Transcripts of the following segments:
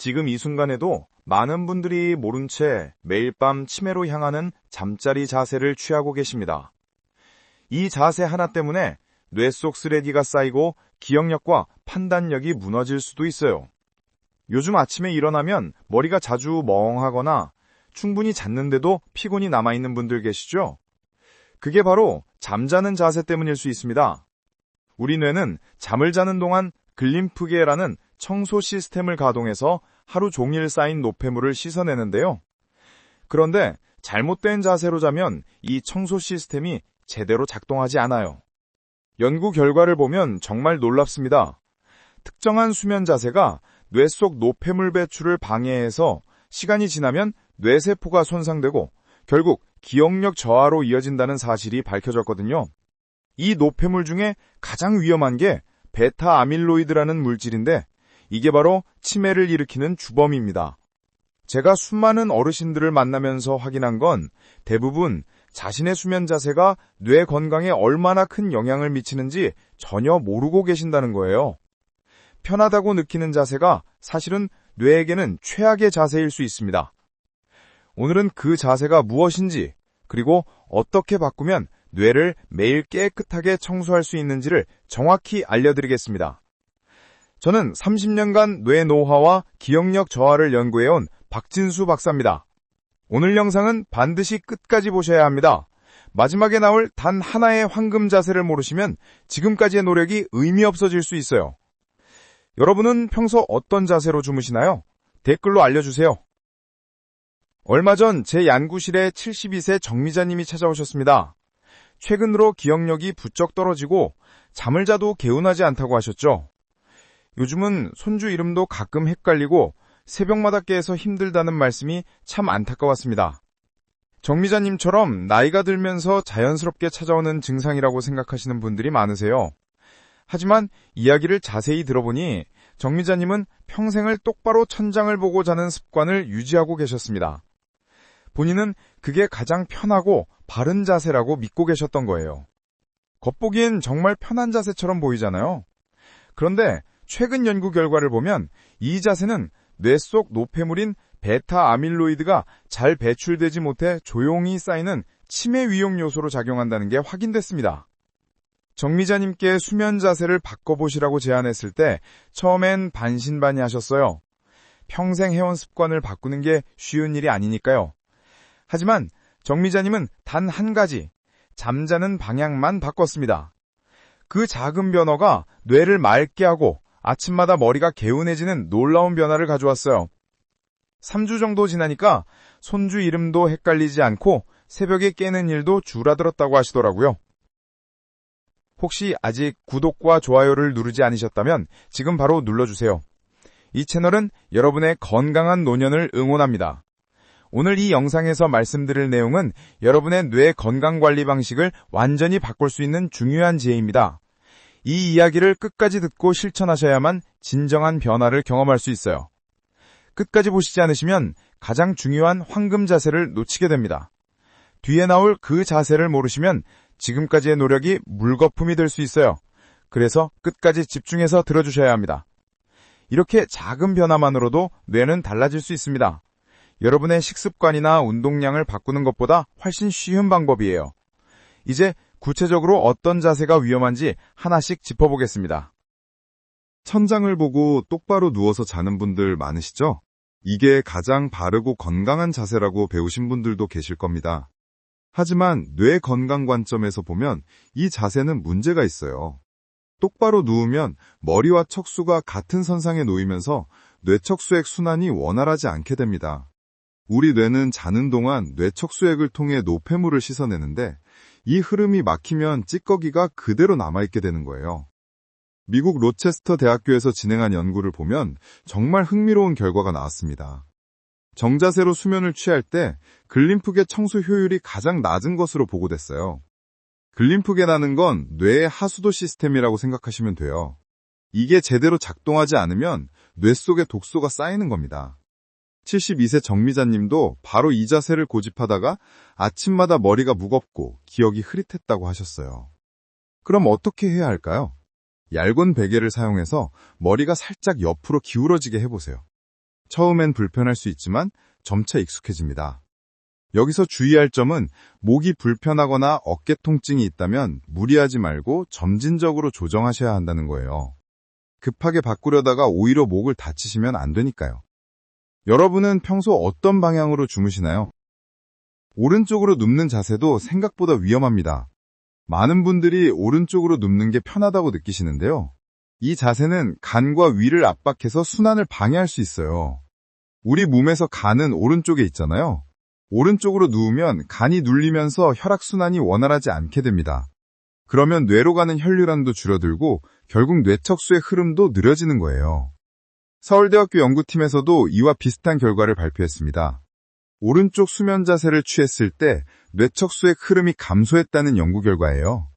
지금 이 순간에도 많은 분들이 모른 채 매일 밤 치매로 향하는 잠자리 자세를 취하고 계십니다. 이 자세 하나 때문에 뇌 속 쓰레기가 쌓이고 기억력과 판단력이 무너질 수도 있어요. 요즘 아침에 일어나면 머리가 자주 멍하거나 충분히 잤는데도 피곤이 남아있는 분들 계시죠? 그게 바로 잠자는 자세 때문일 수 있습니다. 우리 뇌는 잠을 자는 동안 글림프계라는 청소 시스템을 가동해서 하루 종일 쌓인 노폐물을 씻어내는데요. 그런데 잘못된 자세로 자면 이 청소 시스템이 제대로 작동하지 않아요. 연구 결과를 보면 정말 놀랍습니다. 특정한 수면 자세가 뇌 속 노폐물 배출을 방해해서 시간이 지나면 뇌세포가 손상되고 결국 기억력 저하로 이어진다는 사실이 밝혀졌거든요. 이 노폐물 중에 가장 위험한 게 베타 아밀로이드라는 물질인데 이게 바로 치매를 일으키는 주범입니다. 제가 수많은 어르신들을 만나면서 확인한 건 대부분 자신의 수면 자세가 뇌 건강에 얼마나 큰 영향을 미치는지 전혀 모르고 계신다는 거예요. 편하다고 느끼는 자세가 사실은 뇌에게는 최악의 자세일 수 있습니다. 오늘은 그 자세가 무엇인지, 그리고 어떻게 바꾸면 뇌를 매일 깨끗하게 청소할 수 있는지를 정확히 알려드리겠습니다. 저는 30년간 뇌 노화와 기억력 저하를 연구해온 박진수 박사입니다. 오늘 영상은 반드시 끝까지 보셔야 합니다. 마지막에 나올 단 하나의 황금 자세를 모르시면 지금까지의 노력이 의미 없어질 수 있어요. 여러분은 평소 어떤 자세로 주무시나요? 댓글로 알려주세요. 얼마 전 제 연구실에 72세 정미자님이 찾아오셨습니다. 최근으로 기억력이 부쩍 떨어지고 잠을 자도 개운하지 않다고 하셨죠. 요즘은 손주 이름도 가끔 헷갈리고 새벽마다 깨서 힘들다는 말씀이 참 안타까웠습니다. 정미자님처럼 나이가 들면서 자연스럽게 찾아오는 증상이라고 생각하시는 분들이 많으세요. 하지만 이야기를 자세히 들어보니 정미자님은 평생을 똑바로 천장을 보고 자는 습관을 유지하고 계셨습니다. 본인은 그게 가장 편하고 바른 자세라고 믿고 계셨던 거예요. 겉보기엔 정말 편한 자세처럼 보이잖아요. 그런데 최근 연구 결과를 보면 이 자세는 뇌 속 노폐물인 베타 아밀로이드가 잘 배출되지 못해 조용히 쌓이는 치매 위험 요소로 작용한다는 게 확인됐습니다. 정미자님께 수면 자세를 바꿔보시라고 제안했을 때 처음엔 반신반의 하셨어요. 평생 해온 습관을 바꾸는 게 쉬운 일이 아니니까요. 하지만 정미자님은 단 한 가지, 잠자는 방향만 바꿨습니다. 그 작은 변화가 뇌를 맑게 하고 아침마다 머리가 개운해지는 놀라운 변화를 가져왔어요. 3주 정도 지나니까 손주 이름도 헷갈리지 않고 새벽에 깨는 일도 줄어들었다고 하시더라고요. 혹시 아직 구독과 좋아요를 누르지 않으셨다면 지금 바로 눌러주세요. 이 채널은 여러분의 건강한 노년을 응원합니다. 오늘 이 영상에서 말씀드릴 내용은 여러분의 뇌 건강 관리 방식을 완전히 바꿀 수 있는 중요한 지혜입니다. 이 이야기를 끝까지 듣고 실천하셔야만 진정한 변화를 경험할 수 있어요. 끝까지 보시지 않으시면 가장 중요한 황금 자세를 놓치게 됩니다. 뒤에 나올 그 자세를 모르시면 지금까지의 노력이 물거품이 될 수 있어요. 그래서 끝까지 집중해서 들어주셔야 합니다. 이렇게 작은 변화만으로도 뇌는 달라질 수 있습니다. 여러분의 식습관이나 운동량을 바꾸는 것보다 훨씬 쉬운 방법이에요. 이제 구체적으로 어떤 자세가 위험한지 하나씩 짚어보겠습니다. 천장을 보고 똑바로 누워서 자는 분들 많으시죠? 이게 가장 바르고 건강한 자세라고 배우신 분들도 계실 겁니다. 하지만 뇌 건강 관점에서 보면 이 자세는 문제가 있어요. 똑바로 누우면 머리와 척수가 같은 선상에 놓이면서 뇌척수액 순환이 원활하지 않게 됩니다. 우리 뇌는 자는 동안 뇌척수액을 통해 노폐물을 씻어내는데 이 흐름이 막히면 찌꺼기가 그대로 남아있게 되는 거예요. 미국 로체스터 대학교에서 진행한 연구를 보면 정말 흥미로운 결과가 나왔습니다. 정자세로 수면을 취할 때 글림프계 청소 효율이 가장 낮은 것으로 보고됐어요. 글림프계라는 건 뇌의 하수도 시스템이라고 생각하시면 돼요. 이게 제대로 작동하지 않으면 뇌 속에 독소가 쌓이는 겁니다. 72세 정미자님도 바로 이 자세를 고집하다가 아침마다 머리가 무겁고 기억이 흐릿했다고 하셨어요. 그럼 어떻게 해야 할까요? 얇은 베개를 사용해서 머리가 살짝 옆으로 기울어지게 해보세요. 처음엔 불편할 수 있지만 점차 익숙해집니다. 여기서 주의할 점은 목이 불편하거나 어깨 통증이 있다면 무리하지 말고 점진적으로 조정하셔야 한다는 거예요. 급하게 바꾸려다가 오히려 목을 다치시면 안 되니까요. 여러분은 평소 어떤 방향으로 주무시나요? 오른쪽으로 눕는 자세도 생각보다 위험합니다. 많은 분들이 오른쪽으로 눕는 게 편하다고 느끼시는데요. 이 자세는 간과 위를 압박해서 순환을 방해할 수 있어요. 우리 몸에서 간은 오른쪽에 있잖아요. 오른쪽으로 누우면 간이 눌리면서 혈액순환이 원활하지 않게 됩니다. 그러면 뇌로 가는 혈류량도 줄어들고 결국 뇌척수의 흐름도 느려지는 거예요. 서울대학교 연구팀에서도 이와 비슷한 결과를 발표했습니다. 오른쪽 수면 자세를 취했을 때 뇌척수의 흐름이 감소했다는 연구 결과예요.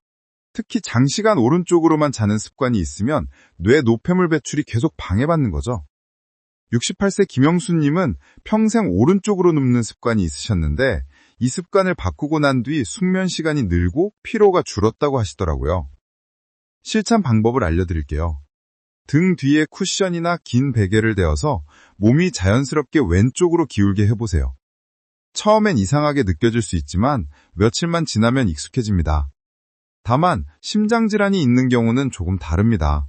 특히 장시간 오른쪽으로만 자는 습관이 있으면 뇌 노폐물 배출이 계속 방해받는 거죠. 68세 김영수님은 평생 오른쪽으로 눕는 습관이 있으셨는데 이 습관을 바꾸고 난 뒤 숙면 시간이 늘고 피로가 줄었다고 하시더라고요. 실천 방법을 알려드릴게요. 등 뒤에 쿠션이나 긴 베개를 대어서 몸이 자연스럽게 왼쪽으로 기울게 해보세요. 처음엔 이상하게 느껴질 수 있지만 며칠만 지나면 익숙해집니다. 다만 심장질환이 있는 경우는 조금 다릅니다.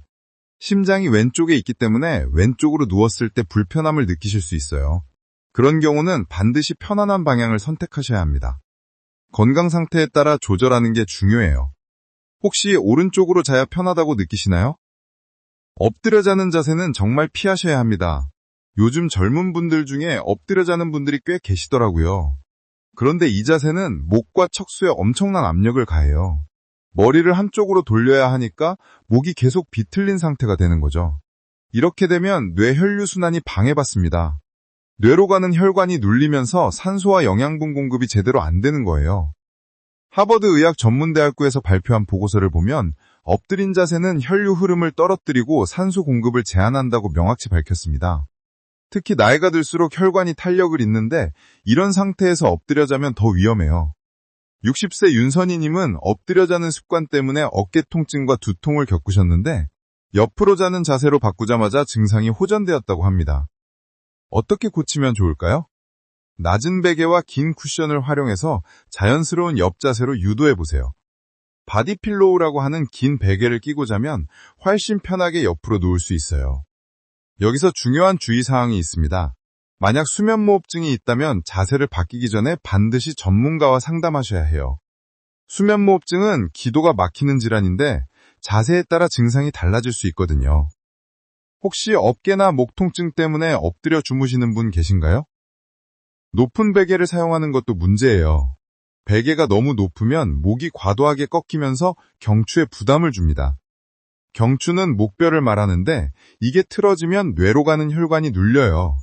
심장이 왼쪽에 있기 때문에 왼쪽으로 누웠을 때 불편함을 느끼실 수 있어요. 그런 경우는 반드시 편안한 방향을 선택하셔야 합니다. 건강 상태에 따라 조절하는 게 중요해요. 혹시 오른쪽으로 자야 편하다고 느끼시나요? 엎드려 자는 자세는 정말 피하셔야 합니다. 요즘 젊은 분들 중에 엎드려 자는 분들이 꽤 계시더라고요. 그런데 이 자세는 목과 척수에 엄청난 압력을 가해요. 머리를 한쪽으로 돌려야 하니까 목이 계속 비틀린 상태가 되는 거죠. 이렇게 되면 뇌 혈류 순환이 방해받습니다. 뇌로 가는 혈관이 눌리면서 산소와 영양분 공급이 제대로 안 되는 거예요. 하버드 의학 전문대학교에서 발표한 보고서를 보면 엎드린 자세는 혈류 흐름을 떨어뜨리고 산소 공급을 제한한다고 명확히 밝혔습니다. 특히 나이가 들수록 혈관이 탄력을 잇는데 이런 상태에서 엎드려 자면 더 위험해요. 60세 윤선희님은 엎드려 자는 습관 때문에 어깨 통증과 두통을 겪으셨는데 옆으로 자는 자세로 바꾸자마자 증상이 호전되었다고 합니다. 어떻게 고치면 좋을까요? 낮은 베개와 긴 쿠션을 활용해서 자연스러운 옆 자세로 유도해 보세요. 바디필로우라고 하는 긴 베개를 끼고 자면 훨씬 편하게 옆으로 누울 수 있어요. 여기서 중요한 주의사항이 있습니다. 만약 수면무호흡증이 있다면 자세를 바뀌기 전에 반드시 전문가와 상담하셔야 해요. 수면무호흡증은 기도가 막히는 질환인데 자세에 따라 증상이 달라질 수 있거든요. 혹시 어깨나 목 통증 때문에 엎드려 주무시는 분 계신가요? 높은 베개를 사용하는 것도 문제예요. 베개가 너무 높으면 목이 과도하게 꺾이면서 경추에 부담을 줍니다. 경추는 목뼈를 말하는데 이게 틀어지면 뇌로 가는 혈관이 눌려요.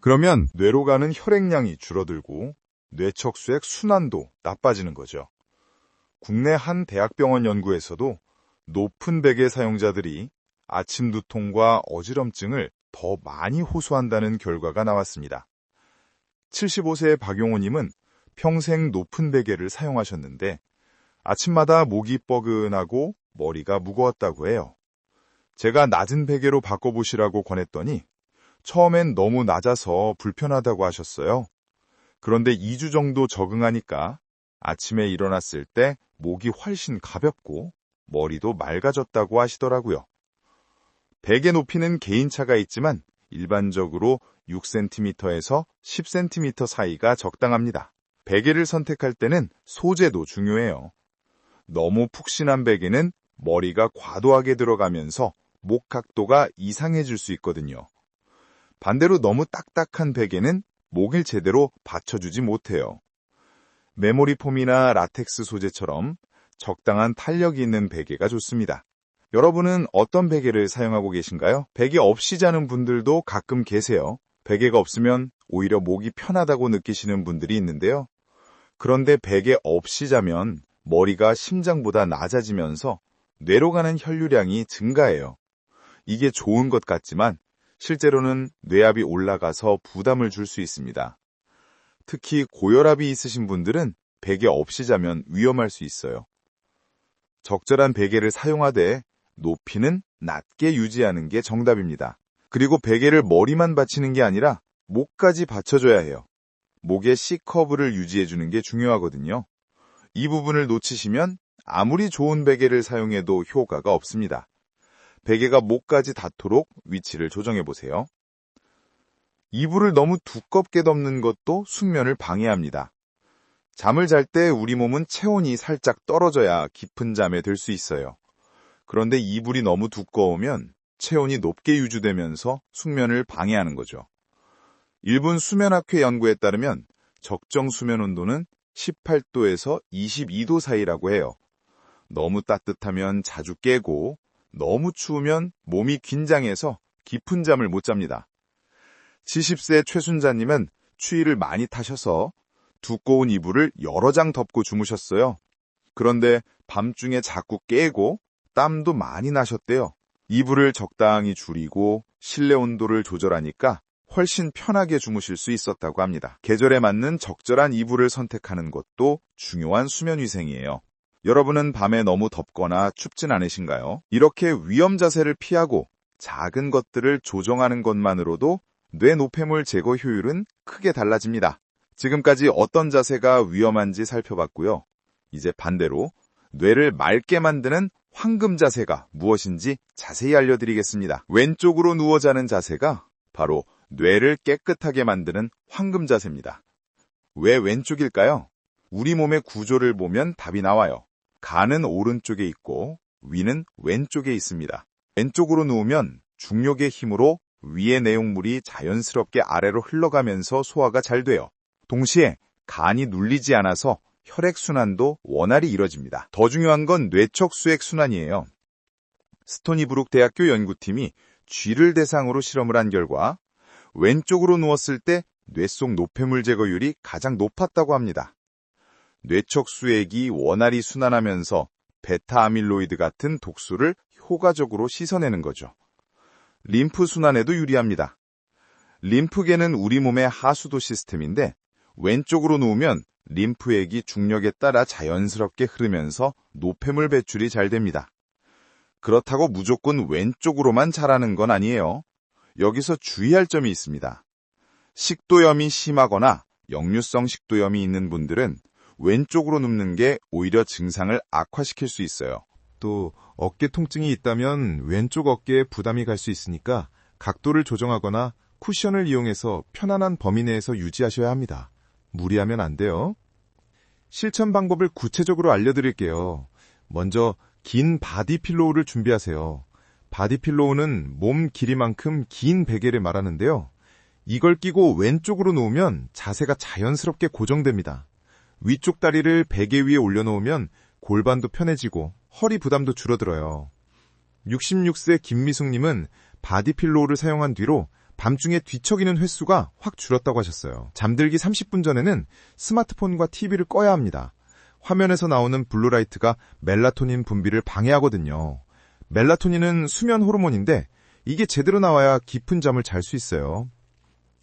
그러면 뇌로 가는 혈액량이 줄어들고 뇌척수의 순환도 나빠지는 거죠. 국내 한 대학병원 연구에서도 높은 베개 사용자들이 아침 두통과 어지럼증을 더 많이 호소한다는 결과가 나왔습니다. 75세의 박용호님은 평생 높은 베개를 사용하셨는데 아침마다 목이 뻐근하고 머리가 무거웠다고 해요. 제가 낮은 베개로 바꿔보시라고 권했더니 처음엔 너무 낮아서 불편하다고 하셨어요. 그런데 2주 정도 적응하니까 아침에 일어났을 때 목이 훨씬 가볍고 머리도 맑아졌다고 하시더라고요. 베개 높이는 개인차가 있지만 일반적으로 6cm에서 10cm 사이가 적당합니다. 베개를 선택할 때는 소재도 중요해요. 너무 푹신한 베개는 머리가 과도하게 들어가면서 목 각도가 이상해질 수 있거든요. 반대로 너무 딱딱한 베개는 목을 제대로 받쳐주지 못해요. 메모리 폼이나 라텍스 소재처럼 적당한 탄력이 있는 베개가 좋습니다. 여러분은 어떤 베개를 사용하고 계신가요? 베개 없이 자는 분들도 가끔 계세요. 베개가 없으면 오히려 목이 편하다고 느끼시는 분들이 있는데요. 그런데 베개 없이 자면 머리가 심장보다 낮아지면서 뇌로 가는 혈류량이 증가해요. 이게 좋은 것 같지만 실제로는 뇌압이 올라가서 부담을 줄 수 있습니다. 특히 고혈압이 있으신 분들은 베개 없이 자면 위험할 수 있어요. 적절한 베개를 사용하되 높이는 낮게 유지하는 게 정답입니다. 그리고 베개를 머리만 받치는 게 아니라 목까지 받쳐줘야 해요. 목의 C커브를 유지해주는 게 중요하거든요. 이 부분을 놓치시면 아무리 좋은 베개를 사용해도 효과가 없습니다. 베개가 목까지 닿도록 위치를 조정해 보세요. 이불을 너무 두껍게 덮는 것도 숙면을 방해합니다. 잠을 잘 때 우리 몸은 체온이 살짝 떨어져야 깊은 잠에 들 수 있어요. 그런데 이불이 너무 두꺼우면 체온이 높게 유지되면서 숙면을 방해하는 거죠. 일본 수면학회 연구에 따르면 적정 수면 온도는 18도에서 22도 사이라고 해요. 너무 따뜻하면 자주 깨고 너무 추우면 몸이 긴장해서 깊은 잠을 못 잡니다. 70세 최순자님은 추위를 많이 타셔서 두꺼운 이불을 여러 장 덮고 주무셨어요. 그런데 밤중에 자꾸 깨고 땀도 많이 나셨대요. 이불을 적당히 줄이고 실내 온도를 조절하니까 훨씬 편하게 주무실 수 있었다고 합니다. 계절에 맞는 적절한 이불을 선택하는 것도 중요한 수면 위생이에요. 여러분은 밤에 너무 덥거나 춥진 않으신가요? 이렇게 위험 자세를 피하고 작은 것들을 조정하는 것만으로도 뇌 노폐물 제거 효율은 크게 달라집니다. 지금까지 어떤 자세가 위험한지 살펴봤고요. 이제 반대로 뇌를 맑게 만드는 황금 자세가 무엇인지 자세히 알려드리겠습니다. 왼쪽으로 누워 자는 자세가 바로 뇌를 깨끗하게 만드는 황금 자세입니다. 왜 왼쪽일까요? 우리 몸의 구조를 보면 답이 나와요. 간은 오른쪽에 있고 위는 왼쪽에 있습니다. 왼쪽으로 누우면 중력의 힘으로 위의 내용물이 자연스럽게 아래로 흘러가면서 소화가 잘 돼요. 동시에 간이 눌리지 않아서 혈액순환도 원활히 이뤄집니다. 더 중요한 건 뇌척 수액 순환이에요. 스토니브룩 대학교 연구팀이 쥐를 대상으로 실험을 한 결과 왼쪽으로 누웠을 때 뇌 속 노폐물 제거율이 가장 높았다고 합니다. 뇌척 수액이 원활히 순환하면서 베타 아밀로이드 같은 독소를 효과적으로 씻어내는 거죠. 림프 순환에도 유리합니다. 림프계는 우리 몸의 하수도 시스템인데 왼쪽으로 누우면 림프액이 중력에 따라 자연스럽게 흐르면서 노폐물 배출이 잘 됩니다. 그렇다고 무조건 왼쪽으로만 자라는 건 아니에요. 여기서 주의할 점이 있습니다. 식도염이 심하거나 역류성 식도염이 있는 분들은 왼쪽으로 눕는 게 오히려 증상을 악화시킬 수 있어요. 또 어깨 통증이 있다면 왼쪽 어깨에 부담이 갈 수 있으니까 각도를 조정하거나 쿠션을 이용해서 편안한 범위 내에서 유지하셔야 합니다. 무리하면 안 돼요. 실천 방법을 구체적으로 알려드릴게요. 먼저 긴 바디 필로우를 준비하세요. 바디 필로우는 몸 길이만큼 긴 베개를 말하는데요. 이걸 끼고 왼쪽으로 놓으면 자세가 자연스럽게 고정됩니다. 위쪽 다리를 베개 위에 올려놓으면 골반도 편해지고 허리 부담도 줄어들어요. 66세 김미숙님은 바디필로우를 사용한 뒤로 밤중에 뒤척이는 횟수가 확 줄었다고 하셨어요. 잠들기 30분 전에는 스마트폰과 TV를 꺼야 합니다. 화면에서 나오는 블루라이트가 멜라토닌 분비를 방해하거든요. 멜라토닌은 수면 호르몬인데 이게 제대로 나와야 깊은 잠을 잘 수 있어요.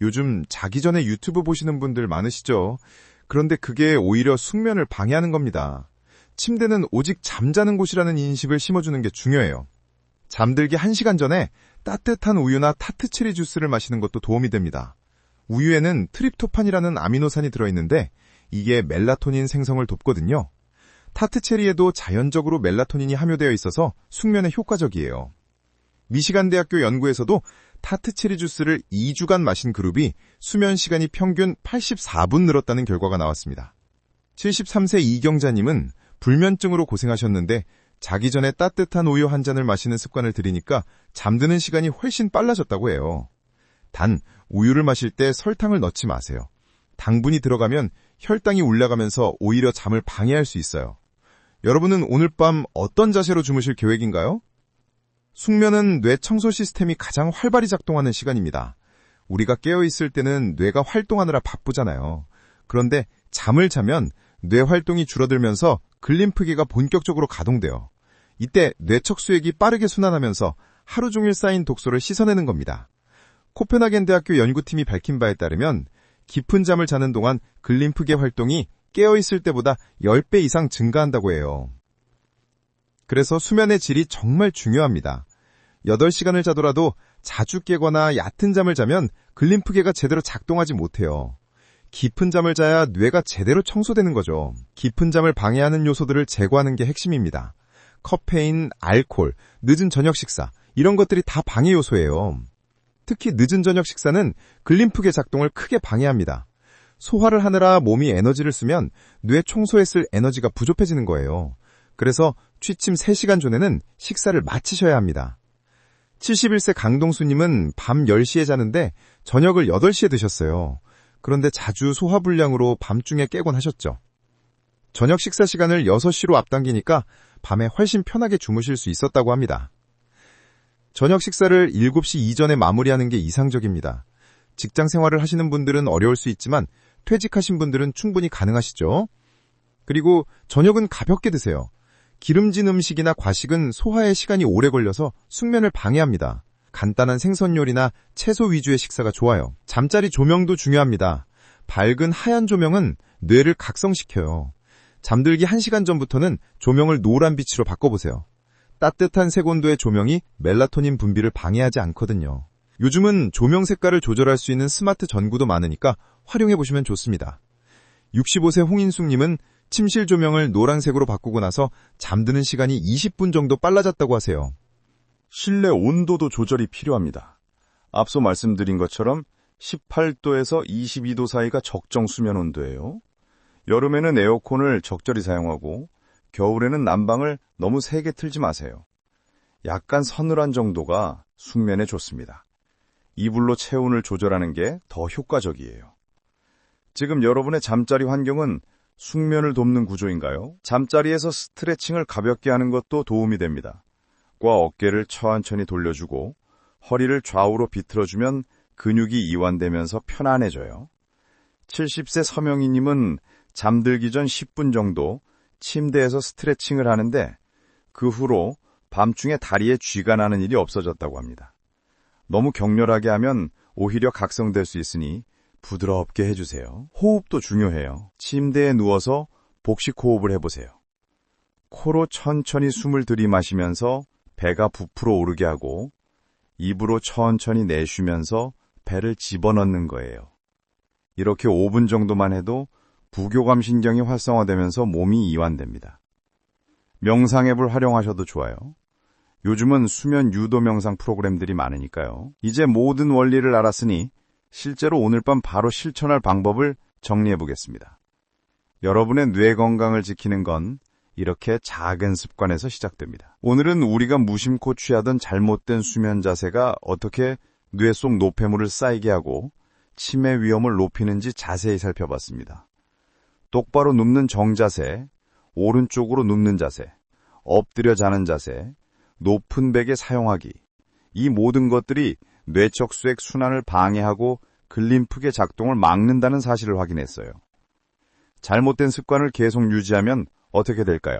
요즘 자기 전에 유튜브 보시는 분들 많으시죠? 그런데 그게 오히려 숙면을 방해하는 겁니다. 침대는 오직 잠자는 곳이라는 인식을 심어주는 게 중요해요. 잠들기 1시간 전에 따뜻한 우유나 타트체리 주스를 마시는 것도 도움이 됩니다. 우유에는 트립토판이라는 아미노산이 들어있는데 이게 멜라토닌 생성을 돕거든요. 타트 체리에도 자연적으로 멜라토닌이 함유되어 있어서 숙면에 효과적이에요. 미시간 대학교 연구에서도 타트 체리 주스를 2주간 마신 그룹이 수면 시간이 평균 84분 늘었다는 결과가 나왔습니다. 73세 이경자님은 불면증으로 고생하셨는데 자기 전에 따뜻한 우유 한 잔을 마시는 습관을 들이니까 잠드는 시간이 훨씬 빨라졌다고 해요. 단, 우유를 마실 때 설탕을 넣지 마세요. 당분이 들어가면 혈당이 올라가면서 오히려 잠을 방해할 수 있어요. 여러분은 오늘 밤 어떤 자세로 주무실 계획인가요? 숙면은 뇌 청소 시스템이 가장 활발히 작동하는 시간입니다. 우리가 깨어있을 때는 뇌가 활동하느라 바쁘잖아요. 그런데 잠을 자면 뇌 활동이 줄어들면서 글림프계가 본격적으로 가동돼요. 이때 뇌척 수액이 빠르게 순환하면서 하루 종일 쌓인 독소를 씻어내는 겁니다. 코펜하겐 대학교 연구팀이 밝힌 바에 따르면 깊은 잠을 자는 동안 글림프계 활동이 깨어있을 때보다 10배 이상 증가한다고 해요. 그래서 수면의 질이 정말 중요합니다. 8시간을 자더라도 자주 깨거나 얕은 잠을 자면 글림프계가 제대로 작동하지 못해요. 깊은 잠을 자야 뇌가 제대로 청소되는 거죠. 깊은 잠을 방해하는 요소들을 제거하는 게 핵심입니다. 카페인, 알코올, 늦은 저녁 식사, 이런 것들이 다 방해 요소예요. 특히 늦은 저녁 식사는 글림프계 작동을 크게 방해합니다. 소화를 하느라 몸이 에너지를 쓰면 뇌 청소에 쓸 에너지가 부족해지는 거예요. 그래서 취침 3시간 전에는 식사를 마치셔야 합니다. 71세 강동수님은 밤 10시에 자는데 저녁을 8시에 드셨어요. 그런데 자주 소화불량으로 밤중에 깨곤 하셨죠. 저녁 식사 시간을 6시로 앞당기니까 밤에 훨씬 편하게 주무실 수 있었다고 합니다. 저녁 식사를 7시 이전에 마무리하는 게 이상적입니다. 직장 생활을 하시는 분들은 어려울 수 있지만 퇴직하신 분들은 충분히 가능하시죠. 그리고 저녁은 가볍게 드세요. 기름진 음식이나 과식은 소화에 시간이 오래 걸려서 숙면을 방해합니다. 간단한 생선 요리나 채소 위주의 식사가 좋아요. 잠자리 조명도 중요합니다. 밝은 하얀 조명은 뇌를 각성시켜요. 잠들기 1시간 전부터는 조명을 노란 빛으로 바꿔보세요. 따뜻한 색온도의 조명이 멜라토닌 분비를 방해하지 않거든요. 요즘은 조명 색깔을 조절할 수 있는 스마트 전구도 많으니까 활용해 보시면 좋습니다. 65세 홍인숙님은 침실 조명을 노란색으로 바꾸고 나서 잠드는 시간이 20분 정도 빨라졌다고 하세요. 실내 온도도 조절이 필요합니다. 앞서 말씀드린 것처럼 18도에서 22도 사이가 적정 수면 온도예요. 여름에는 에어컨을 적절히 사용하고 겨울에는 난방을 너무 세게 틀지 마세요. 약간 서늘한 정도가 숙면에 좋습니다. 이불로 체온을 조절하는 게 더 효과적이에요. 지금 여러분의 잠자리 환경은 숙면을 돕는 구조인가요? 잠자리에서 스트레칭을 가볍게 하는 것도 도움이 됩니다. 과 어깨를 천천히 돌려주고 허리를 좌우로 비틀어주면 근육이 이완되면서 편안해져요. 70세 서명희님은 잠들기 전 10분 정도 침대에서 스트레칭을 하는데 그 후로 밤중에 다리에 쥐가 나는 일이 없어졌다고 합니다. 너무 격렬하게 하면 오히려 각성될 수 있으니 부드럽게 해주세요. 호흡도 중요해요. 침대에 누워서 복식 호흡을 해보세요. 코로 천천히 숨을 들이마시면서 배가 부풀어 오르게 하고 입으로 천천히 내쉬면서 배를 집어넣는 거예요. 이렇게 5분 정도만 해도 부교감 신경이 활성화되면서 몸이 이완됩니다. 명상 앱을 활용하셔도 좋아요. 요즘은 수면 유도 명상 프로그램들이 많으니까요. 이제 모든 원리를 알았으니 실제로 오늘 밤 바로 실천할 방법을 정리해 보겠습니다. 여러분의 뇌 건강을 지키는 건 이렇게 작은 습관에서 시작됩니다. 오늘은 우리가 무심코 취하던 잘못된 수면 자세가 어떻게 뇌 속 노폐물을 쌓이게 하고 치매 위험을 높이는지 자세히 살펴봤습니다. 똑바로 눕는 정자세, 오른쪽으로 눕는 자세, 엎드려 자는 자세, 높은 베개 사용하기. 이 모든 것들이 뇌적 수액 순환을 방해하고 글림프계 작동을 막는다는 사실을 확인했어요. 잘못된 습관을 계속 유지하면 어떻게 될까요?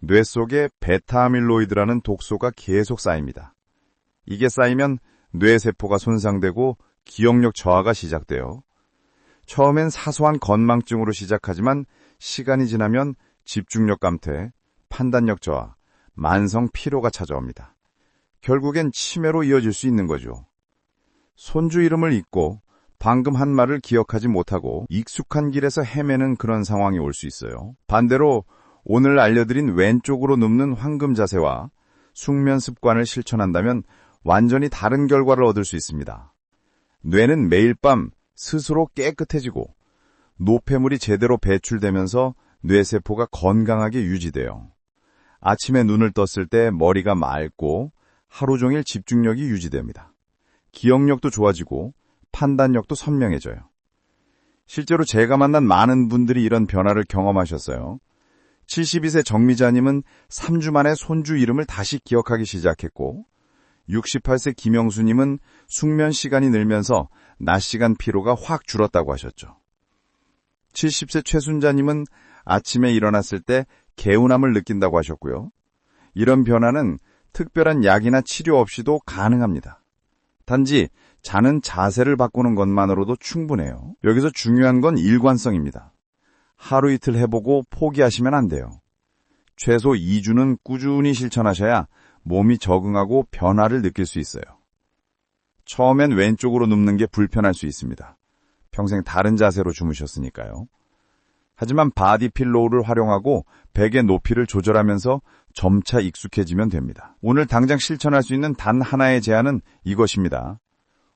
뇌 속에 베타아밀로이드라는 독소가 계속 쌓입니다. 이게 쌓이면 뇌세포가 손상되고 기억력 저하가 시작돼요. 처음엔 사소한 건망증으로 시작하지만 시간이 지나면 집중력 감퇴, 판단력 저하, 만성 피로가 찾아옵니다. 결국엔 치매로 이어질 수 있는 거죠. 손주 이름을 잊고 방금 한 말을 기억하지 못하고 익숙한 길에서 헤매는 그런 상황이 올 수 있어요. 반대로 오늘 알려드린 왼쪽으로 눕는 황금 자세와 숙면 습관을 실천한다면 완전히 다른 결과를 얻을 수 있습니다. 뇌는 매일 밤 스스로 깨끗해지고 노폐물이 제대로 배출되면서 뇌세포가 건강하게 유지돼요. 아침에 눈을 떴을 때 머리가 맑고 하루 종일 집중력이 유지됩니다. 기억력도 좋아지고 판단력도 선명해져요. 실제로 제가 만난 많은 분들이 이런 변화를 경험하셨어요. 72세 정미자님은 3주 만에 손주 이름을 다시 기억하기 시작했고, 68세 김영수님은 숙면 시간이 늘면서 낮 시간 피로가 확 줄었다고 하셨죠. 70세 최순자님은 아침에 일어났을 때 개운함을 느낀다고 하셨고요. 이런 변화는 특별한 약이나 치료 없이도 가능합니다. 단지 자는 자세를 바꾸는 것만으로도 충분해요. 여기서 중요한 건 일관성입니다. 하루 이틀 해보고 포기하시면 안 돼요. 최소 2주는 꾸준히 실천하셔야 몸이 적응하고 변화를 느낄 수 있어요. 처음엔 왼쪽으로 눕는 게 불편할 수 있습니다. 평생 다른 자세로 주무셨으니까요. 하지만 바디 필로우를 활용하고 베개 높이를 조절하면서 점차 익숙해지면 됩니다. 오늘 당장 실천할 수 있는 단 하나의 제안은 이것입니다.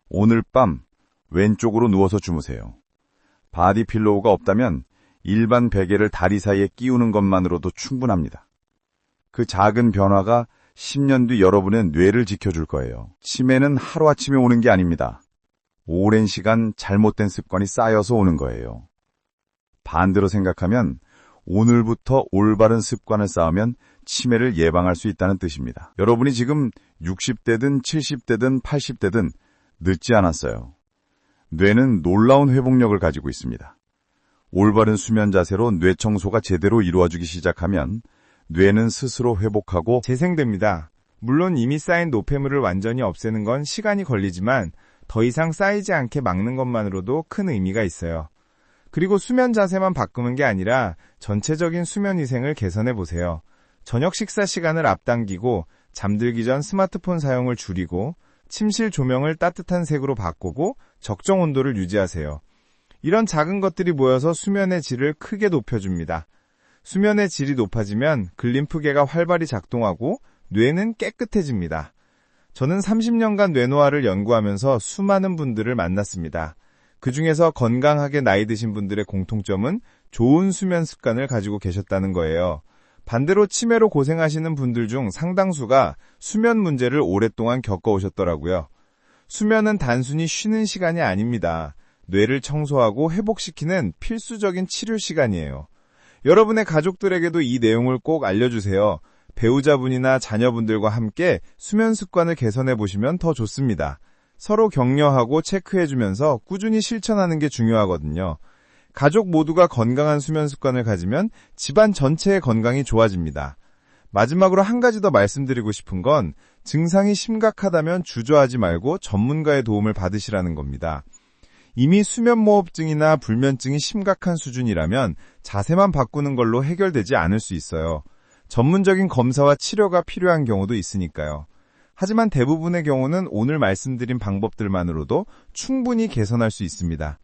오늘 밤 왼쪽으로 누워서 주무세요. 바디 필로우가 없다면 일반 베개를 다리 사이에 끼우는 것만으로도 충분합니다. 그 작은 변화가 10년 뒤 여러분의 뇌를 지켜줄 거예요. 치매는 하루아침에 오는 게 아닙니다. 오랜 시간 잘못된 습관이 쌓여서 오는 거예요. 반대로 생각하면 오늘부터 올바른 습관을 쌓으면 치매를 예방할 수 있다는 뜻입니다. 여러분이 지금 60대든 70대든 80대든 늦지 않았어요. 뇌는 놀라운 회복력을 가지고 있습니다. 올바른 수면 자세로 뇌 청소가 제대로 이루어지기 시작하면 뇌는 스스로 회복하고 재생됩니다. 물론 이미 쌓인 노폐물을 완전히 없애는 건 시간이 걸리지만 더 이상 쌓이지 않게 막는 것만으로도 큰 의미가 있어요. 그리고 수면 자세만 바꾸는 게 아니라 전체적인 수면 위생을 개선해 보세요. 저녁 식사 시간을 앞당기고 잠들기 전 스마트폰 사용을 줄이고 침실 조명을 따뜻한 색으로 바꾸고 적정 온도를 유지하세요. 이런 작은 것들이 모여서 수면의 질을 크게 높여줍니다. 수면의 질이 높아지면 글림프계가 활발히 작동하고 뇌는 깨끗해집니다. 저는 30년간 뇌노화를 연구하면서 수많은 분들을 만났습니다. 그 중에서 건강하게 나이 드신 분들의 공통점은 좋은 수면 습관을 가지고 계셨다는 거예요. 반대로 치매로 고생하시는 분들 중 상당수가 수면 문제를 오랫동안 겪어오셨더라고요. 수면은 단순히 쉬는 시간이 아닙니다. 뇌를 청소하고 회복시키는 필수적인 치료 시간이에요. 여러분의 가족들에게도 이 내용을 꼭 알려주세요. 배우자분이나 자녀분들과 함께 수면 습관을 개선해 보시면 더 좋습니다. 서로 격려하고 체크해주면서 꾸준히 실천하는 게 중요하거든요. 가족 모두가 건강한 수면 습관을 가지면 집안 전체의 건강이 좋아집니다. 마지막으로 한 가지 더 말씀드리고 싶은 건 증상이 심각하다면 주저하지 말고 전문가의 도움을 받으시라는 겁니다. 이미 수면무호흡증이나 불면증이 심각한 수준이라면 자세만 바꾸는 걸로 해결되지 않을 수 있어요. 전문적인 검사와 치료가 필요한 경우도 있으니까요. 하지만 대부분의 경우는 오늘 말씀드린 방법들만으로도 충분히 개선할 수 있습니다.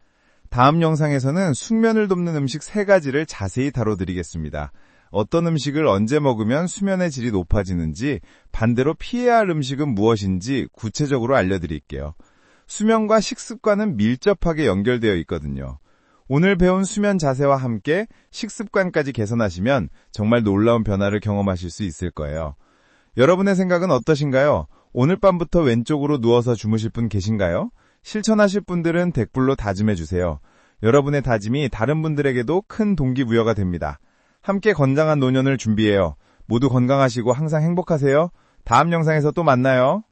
다음 영상에서는 숙면을 돕는 음식 3가지를 자세히 다뤄드리겠습니다. 어떤 음식을 언제 먹으면 수면의 질이 높아지는지, 반대로 피해야 할 음식은 무엇인지 구체적으로 알려드릴게요. 수면과 식습관은 밀접하게 연결되어 있거든요. 오늘 배운 수면 자세와 함께 식습관까지 개선하시면 정말 놀라운 변화를 경험하실 수 있을 거예요. 여러분의 생각은 어떠신가요? 오늘 밤부터 왼쪽으로 누워서 주무실 분 계신가요? 실천하실 분들은 댓글로 다짐해 주세요. 여러분의 다짐이 다른 분들에게도 큰 동기부여가 됩니다. 함께 건강한 노년을 준비해요. 모두 건강하시고 항상 행복하세요. 다음 영상에서 또 만나요.